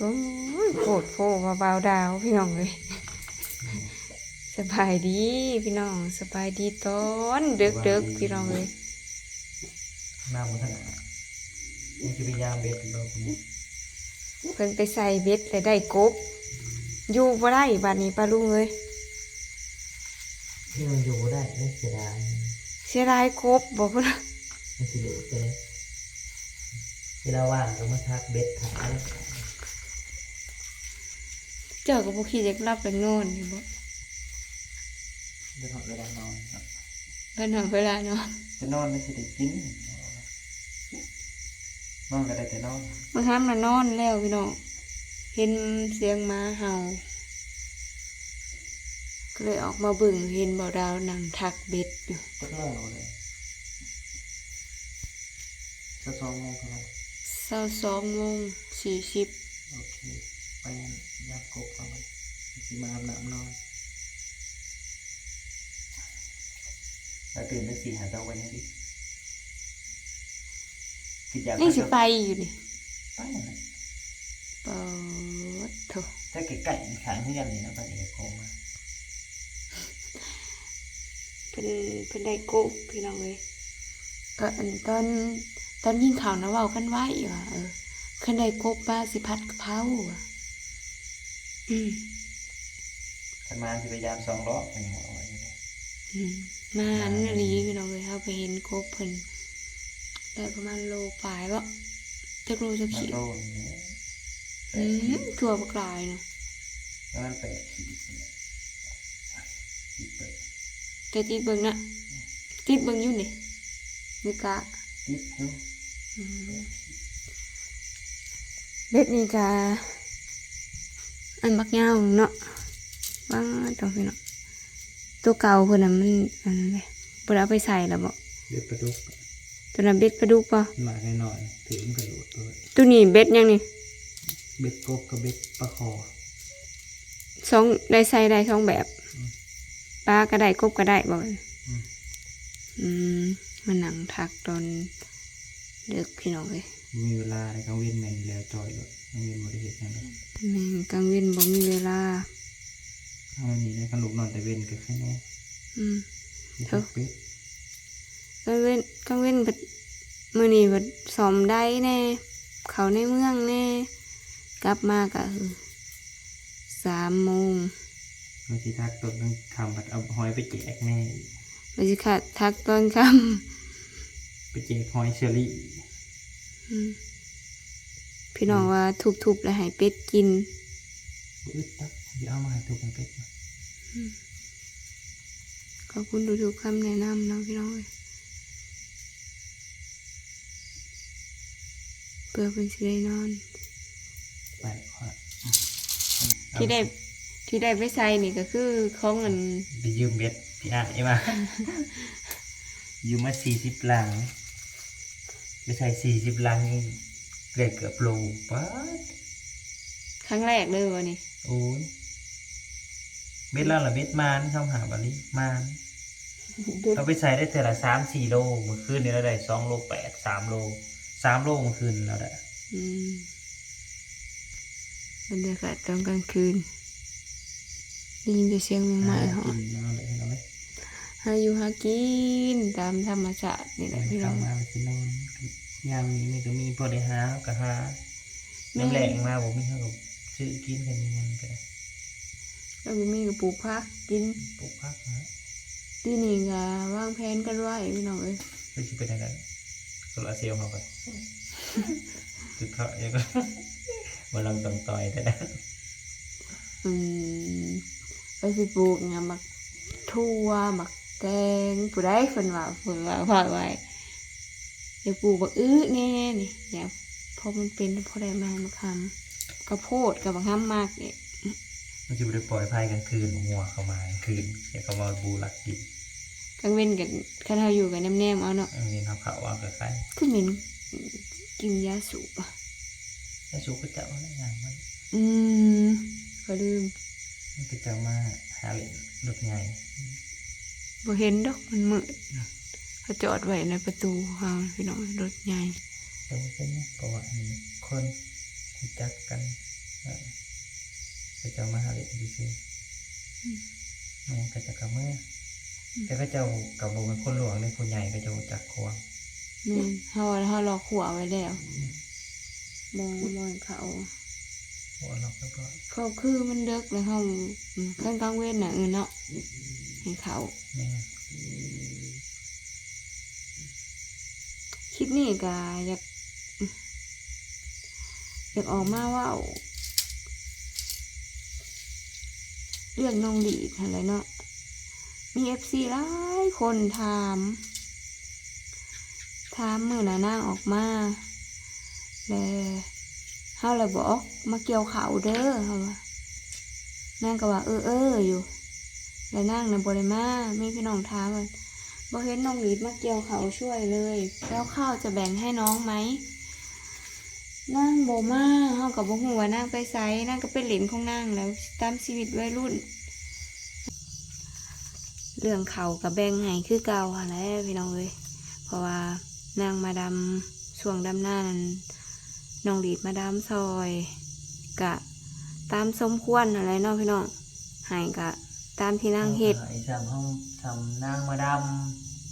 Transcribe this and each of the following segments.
โอ้ยโคตรโฟว่าบาวดาวพี่น้องเลยสบายดีพี่น้องสบายดีตอนเดึกเดึกๆพี่น้องเลยหน้ามันขนาดนี่คือพยายามเบ็ดเราคนนี้เพิ่นไปใส่เบ็ดเลยได้กบ อยู่บ่ได้บัดนี้ป้าลุงเลยที่มันอยู่ได้ไม่เสียดายเสียดายกบบอกพุ่นมันสิเหลือไปเลยเวลาว่างก็มาทักเบ็ดถ่าย เจ้าก็บ่คิดจะรับไปนอนนี่บ่เดี๋ยวเวลานอนครับเพิ่นเอาเวลานอนจะนอนไม่ใช่ได้กินนอนก็ได้แต่นอนบางครั้งน่ะนอนแล้วพี่น้องเห็นเสียงหมาเห่าก็เลยออกมาเบิ่งเห็นบ่าวดาวนั่งทักเบ็ดอยู่จักโมงเราเลยสักสองโมงเท่านั้นเศร้าสองโมงสี่สิบโอเคไป ยากกบเอาไว้สิมาอาบน้ำนอนเราตื่นได้สี่หาเจ้าวันนี้ดิคิดอยากนี่สิไปอยู่นี่ไปนั่นแหละเปิดโถถ้าไก่ๆขางที่กันนี่นะตอนนี้โคมาเพิ่นเพิ่นได้กบพี่น้องเลยก็อันตอนตอนยิงข่าวนะเว้ากันไว้ว่าเออขึ้นได้กบมาสิพัดกะเพราว่ะอืม ขันมาจะพยายามสองรอบเป็นหัวไว้มาอันนี้พี่น้องเลยเขาไปเห็นกบเพิ่นได้ประมาณโลปลายบ่จักโลจะขีดอืมตัวปลากลายเนาะประมาณแปดขีดเนี่ยขีดแต่ติดเบิ่งนะติดเบิ่งอยู่นี่นี่กะติดอยู่อืมเบ็ดนี่กะ นบักยาวเนาะว่าต้องพี่เนาะตัวเก่าเพิ่นน่ะมันอันนั้นเลยบ่ได้เอาไปใส่แล้วบ่เบ็ดปลาดุกตัวนั้นเบ็ดปลาดุกป่ะหน่อยหน่อยๆถือมันกระโดดตัวตัวนี้เบ็ดยังนี่เบ็ดกบกับเบ็ดปลาคอสองได้ใส่ได้สองแบบอืมปลาก็ได้กบก็ได้บ่อืมอืมมันหนังทักตอนเด็กพี่น้องเลย มีเวลาในกลางเว้นแมนแล้วจอยเลยกลางเว้นบริเหตุนั่นเลยแม่งกลางเว้นบ่มีเวลา ถ้ามันมีในขนมนอนแต่เว้นก็แค่นี้อืมที่เท่าเป็ดกลางเว้นกลางเว้นบัดมื้อนี้บัดสอมได้แน่ เขาในเมืองแน่ กลับมาก็คือสามโมงบางทีทักตกต้องทำบัดเอาหอยไปแจกแม่ บริขาทักตอนค่ไปแจกหอยเชอรี่ำอืม พี่น้องว่าทุบๆแล้วให้เป็ดกินอึดตักเดี๋ยวเอามาให้ทุกคนเป็ดมาขอบคุณทุกๆคำแนะนำเนาะพี่น้องเอ้ยเพื่อเป็นสิได้นอนไปขอที่ได้ที่ได้ไปใส่นี่ก็คือของเงินไปยืมเบ็ดพี่อะไอ้มายืมมาสี่สิบลัง ไปใส่สี่สิบลังนี่เกลือเกือบโลป๊าดครั้งแรกเลยวันนี้โอ้ยเบ็ดแล้วล่ะเบ็ดมานช่องหาบันนี้มานเราไปใส่ได้แต่ละสามสี่โลเมื่อคืนนี้เราได้สองโลแปดสามโลสามโลเมื่อคืนเราได้อืมบรรยากาศตอนกลางคืนได้ยินแต่เสียงแมงไม้เหรอกิน หาอยู่หากินตามธรรมชาตินี่แหละพี่น้อง ทำมาไปกินนอนยามนี้มันก็มีพอได้หาก็หาแม่ น้ำแรงมาผมมีเท่ากับซื้อกินกันเงินก็ได้แล้วก็มีกับปลูกพักกินปลูกพักนะที่นี่ก็วางแผนกันไว้พี่น้องเอ้ยเพื่อจะไปทางนั้นโซลาร์เซลล์เข้าไปจุดเถาะยังก็มาลองต้องต่อยแต่นะอืมไปสิปลูกเนี่ยมักทั่วมัก แตงผู้ใดเพิ่นว่าเพิ่นว่าว่าไว้อย่าปลูกบักอื้อแน่นี่อย่าเพราะมันเป็นเพราะได้มามาคำกระโพดกับบางคำมากเนี่ยมันจะไปปล่อยพายกลางคืนหัวเข้ามากลางคืนเดี๋ยวเขามาบูรักกินกลางเว้นกันคันเฮาอยู่กันแนมๆเอาเนาะเอาเงินเขาเขาว่าก็ใครคือเหม็นกินยาสูบอะไอ้สูก็จะมาอย่างมันอืมก็ลืมมันก็จะมาหาเหรียญรถใหญ่ บ่เห็นดอกมันมืดเขาจอดไว้ในประตูเฮาพี่น้องรถใหญ่แต่ว่าเป็นเนี่ยเพราะว่ามีคนรู้จักกันพระเจ้ามาหาเล็กดีซิแม่ก็จะกับเมื่อแต่พระเจ้ากับโบเป็นคนหลวงในคนใหญ่ก็จะรู้จักควงแม่นเฮาเฮารอขัวไว้แล้วมองมองเขาหัวเราแล้วก็เขาคือมันเด็กแล้วเฮาอืมขั้นกลางเว้นน่ะเออเนาะให้เขาแม่คลิปนี้ก็อยากอยากออกมาว่าเรื่องน้องหลีดอะไรเนาะ มีเอฟซีหลายคนถามถามมือหน้านางออกมาแล้วเฮาเลยบอกมาเกี่ยวเขาเด้อเฮาว่านางก็ว่าเออเอออยู่ แล้วนางนะบ่ได้มามีพี่น้องถามว่าบ่เห็นน้องหลีดมาเกี่ยวเขาช่วยเลย แล้วข้าวจะแบ่งให้น้องไหมนางโบมาเฮาก็บ่ฮู้ว่านางไปไสนางก็เป็นหลินของนางแล้วตามชีวิตวัยรุ่น เรื่องเขากับแบ่งให้คือเก่าหั่นแหละพี่น้องเอ้ยเพราะว่านางมาดำช่วงดำหน้านั้นน้องหลีดมาดำซอยกะตามสมควรอะไรเนาะพี่น้องให้กะ ตามที่นางเฮ็ดไอ้ทำห้องทำนางมาด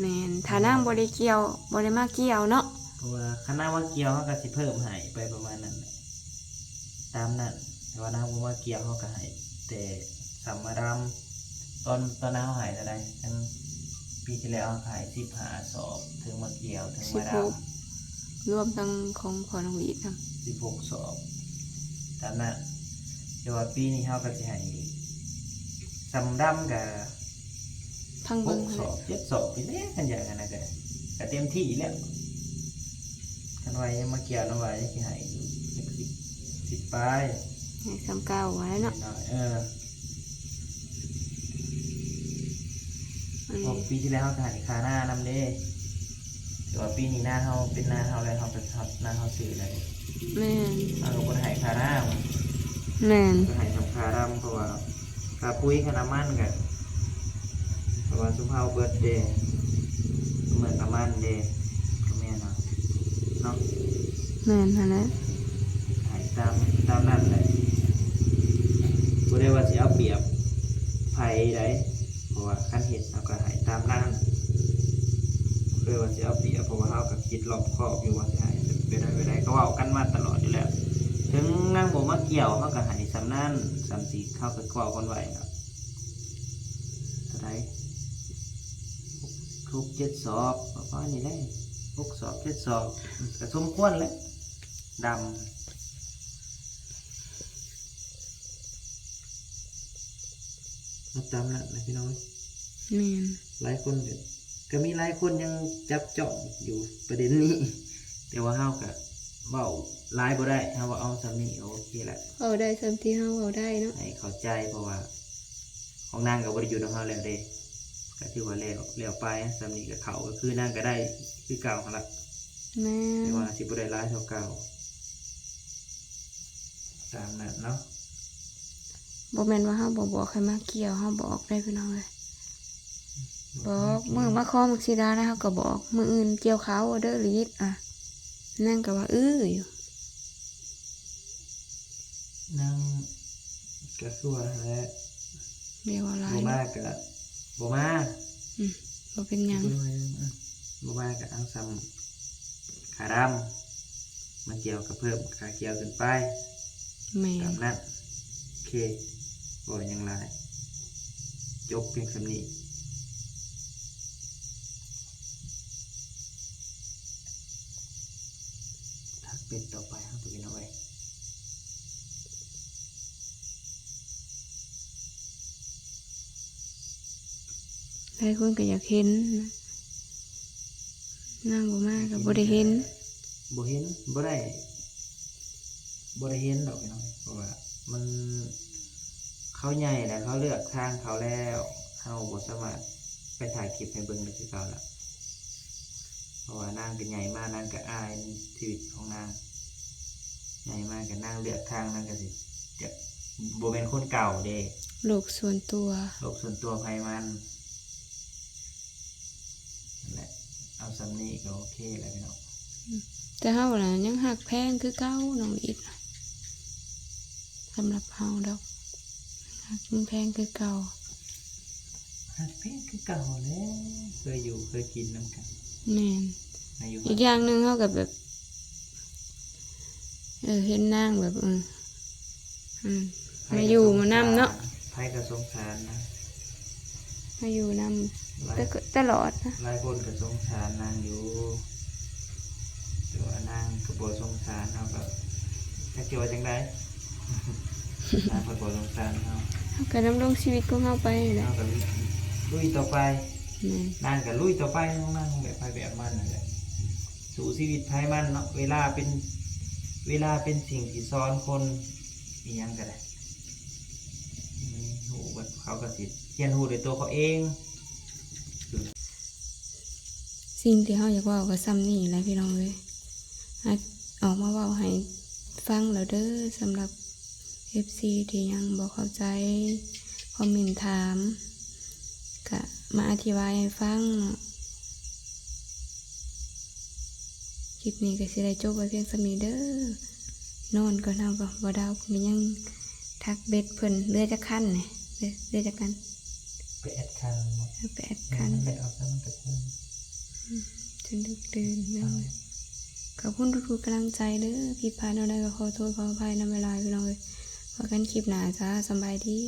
แม่นถ้านางบ่ได้เกี่ยวบ่ได้มาเกี่ยวเนาะำเพราะว่าคณะว่าเกี่ยวเขาก็สิเพิ่มให้ไปประมาณนั้นแหละตามนั้นแต่ว่านางบ่มาเกี่ยวเขาก็ให้แต่ทำมาดำตอนตอนนั้นเขาใหายอะไรทั้งปีที่แล้วเขาขายสิบหาสอบถึงมาเกี่ยวถึงมาดำ รวมทั้งของพอน้องหลีดทั้งสิบหกสอบตามนั้นแต่ว่าปีนี้เขาก็จะให้ สำดำกับทั้งหเบิ่งกสอบเจ็ดสอบไปแล้วกันอย่างนั้นนะก็ได้ก็เต็มที่แล้วกันไว้ยังมาเกี่ยวน้ำไว้ที่ให้อยู่สิบสิบสิบปลายให้สำเก่าไว้เนาะหน่อยเอออันพวนี้กปีที่แล้วเขาก็ให้คาหน้านำเด้แต่ว่าปีนี้หน้าเขาเป็นหน้าเขาแล้วเขาเป็นหน้าเขาซื้อเลยแม่นเขาก็บ่ได้ให้คาหน้า แม่นก็ให้ทำคาดำเพราะว่า คาปุ้ยคาน้ำมันกันเพราะว่าสุภาพเบิร์ดเดย์เหมือนน้ำมันเดย์ก็แม่นเนาะเนาะแม่นหั่นแหละหายตามตามนั้นเลยบ่ได้ว่าสิเอาเปรียบไผใดเพราะว่าคันเห็ดเราก็ใหายตามนั้นบ่ได้ว่าสิเอาเปรียบเพราะว่าเฮาก็คิดรอบคอบอยู่ว่าสิใหายไปได้ไปได้ก็เว้ากันมาตลอดอยู่แล้ว ถึงนางบ่มาเกี่ยวเฮาก็ใหายสำนั้นสำสี เฮาก็เว้ากันไว้เนาะเท่าไหร่ครบเจ็ดสอบประมาณนี้แหละหกสอบเจ็ดสอบก็สมควรแหล้วดำมาจำแล้วนะพี่น้องแม่นหลายคนก็ก็มีหลายคนยังจับจ้องอยู่ประเด็นนี้ แต่ว่าเฮาก็ เว้าหลายบ่ได้เฮาว่าเอาสำนี้โอเคแหละเอาได้ซ้ํที่เฮาเอาได้เนาะให้เข้าใจเพราะว่าของนางก็บ่ได้อยู่กับเฮาแล้วเด้ก็ถือว่าแล้วแล้วไปสำนี้ก็เขาก็คือนางก็ได้คือเก่าหั่นล่ะแม่แต่นว่าสิบ่ได้หลายเท่าเก่าตามนั้นเนาะบ่แม่นว่าเฮาบ่บอกใครมาเกี่ยวเฮาบอกได้พี่น้องเลยบอกมือมาขอมักสิดานะเฮาก็บอกมืออื่นเกี่ยวเขาเด้อหลีดอะ นั่งก็ว่าอื้ออยู่นางก็คือว่าแหละเรียกว่าหลาบ่ยมาก็บ่มาอืมบ่เป็นหยังบ่มากับอังซัมขาดำมันเกี่ยวกับเพิ่มขาเกี่ยวขึ้นไปแม่ตานมนั้นโอเคบ่อยังไรจบเพียงสำนี้ เป็นต่อไปครับตัวเป็นเอาไว้หลายคนก็อยากเห็นนะนั่งบ่มาก็บ่ได้เห็นบ่เห็นบ่ได้บ่ได้เห็นดอกพี่น้อยเพราะว่ามันเขาใหญ่แล้วเขาเลือกทางเขาแล้วเฮาบ่สามารถไปถ่ายคลิปให้เบิ่งได้คือเก่าละเพ ราะว่านางเป็นใหญ่มากนางก็อายชีวิตของนางใหญ่มากก็นางเลือกทางนางก็สิจะบ่เป็นคนเก่าเด้โลกส่วนตัวโลกส่วนตัวไผมันนั่นแหละเอาสำนี้ก็โอเคแล้วพี่น้องแต่เฮาน่ะยังหักแพงคือเก่าน้องอีดน่ะสำหรับเฮาดอกหักมันแพงคือเก่าหักเพลงคือเก่าแล้วเคยอยู่เคยกินน้ำกัน แม่นอายุอีกอย่างหนึ่งเขากับแบบ เออเห็นนางแบบเอออืมมาอยู่มานำเนาะไพ่กับสงสารนะมาอยู่นหลาำยแต่ก็ตลอดนะหลายคนก็สงสารนางอยู่แต่ว่านางก็บ่สงสารเขาก็จะเกี่ยวาจังไดนางก็บ่สงสารเขาเขาก็ดำรงชีวิตของเขาไปนี่แหละเขาก็ลุยต่อไปแม่ นนางก็ลุยต่อไปน้องนางแบบไปแบบมันนั่นแหละสู่ชีวิตภายมันเนาะเวลาเป็นเวลาเป็นสิ่งที่ซ้อนคนอีหยังก็ได้มันหูว่าเขาก็สิเรียนหูด้วยตัวเขาเอง สิ่งที่เขาอยากเว่าก็ซ้ำนี่แหละพี่น้องเลยอะออกมาเว่าให้ฟังแล้วเด้อสำหรับ FC ที่ยังบอกเข้าใจ คอมเมนต์ถามก็ มาอธิบายให้ฟังเนาะคลิปนี้ก็สิได้จบไว้เพียงสมีเด้อนอนก่อนเอาบ่บ่ดาวเพิ่นก็ยังทักเบ็ดเพิ่นเรือจะขั้นเนี่ยเรือเรือจะกันไปแอดคันเนาะเอาไปแอดคัคันนไปเอาซะมันก็เพิ่มจนดึกดื่นพี่น้องเลยขอบคุณทุกๆกำลังใจเด้อผิดพลาดเอาได้ก็ขอโทษขออภัยนำเวลาพี่น้องเลยว่ากันคลิปหน้าจ้าสำบายดี